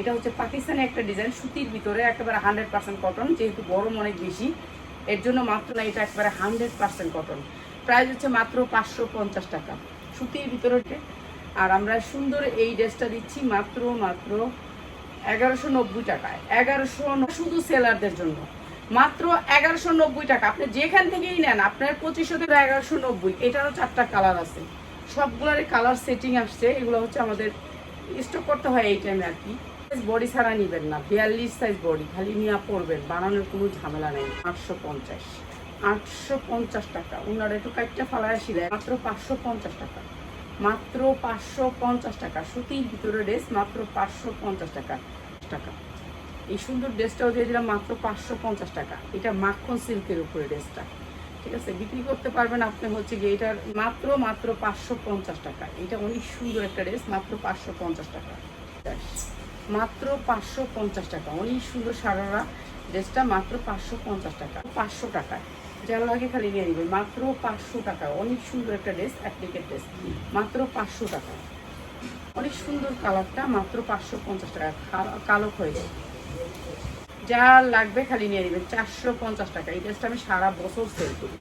এটা হচ্ছে পাকিস্তানি একটা ডিজাইন সুতির ভিতরে একেবারে হান্ড্রেড পার্সেন্ট কটন যেহেতু গরম অনেক বেশি, এর জন্য মাত্র না, এটা একেবারে হান্ড্রেড পার্সেন্ট কটন প্রাইস হচ্ছে মাত্র পাঁচশো পঞ্চাশ টাকা। সুতির ভিতরে আর আমরা সুন্দর এই ড্রেসটা দিচ্ছি মাত্র মাত্র এগারোশো নব্বই টাকায়। এগারোশো শুধু সেলারদের জন্য। মাত্র এগারোশো নব্বই টাকা। আপনি যেখান থেকেই নেন, আপনার পঁচিশশো থেকে এগারোশো নব্বই, এটারও চারটা কালার আছে। সবগুলোরই কালার সেটিং আসছে। এগুলো হচ্ছে আমাদের স্টক করতে হয় এই টাইমে আর কি। বডি ছাড়া নিবেন না, বিয়াল্লিশ সাইজ বডি খালি নিয়ে পড়বেন বানানোর কোনো ঝামেলা নেই। আটশো পঞ্চাশ। আটশো পঞ্চাশ টাকা। ওনারা একটু কাইটটা ফালাই আসিলে মাত্র পাঁচশো পঞ্চাশ টাকা। মাত্র পাঁচশো পঞ্চাশ টাকা। সুতির ভিতরে ড্রেস মাত্র পাঁচশো পঞ্চাশ টাকা। টাকা। এই সুন্দর ড্রেসটাও দিয়ে দিলাম মাত্র পাঁচশো পঞ্চাশ টাকা। এটা মাখন সিল্কের উপরে ড্রেসটা ঠিক আছে? বিক্রি করতে পারবেন আপনি হচ্ছে গিয়ে এটার মাত্র মাত্র পাঁচশো পঞ্চাশ টাকা। এটা অনেক সুন্দর একটা ড্রেস মাত্র পাঁচশো পঞ্চাশ টাকা। মাত্র পাঁচশো পঞ্চাশ টাকা। অনেক সুন্দর সারারা ড্রেসটা মাত্র পাঁচশো পঞ্চাশ টাকা। পাঁচশো টাকায় যার লাগে খালি নিয়ে নেবেন মাত্র পাঁচশো টাকা। অনেক সুন্দর একটা ড্রেস, অ্যাপ্লিকেট ড্রেস। মাত্র পাঁচশো টাকা। অনেক সুন্দর কালারটা মাত্র পাঁচশো পঞ্চাশ টাকা। কালো- কালো হয়ে যায় যা লাগবে খালি নিয়ে নেবেন চারশো পঞ্চাশ টাকা। এই ড্রেসটা আমি সারা বছর সেল করি।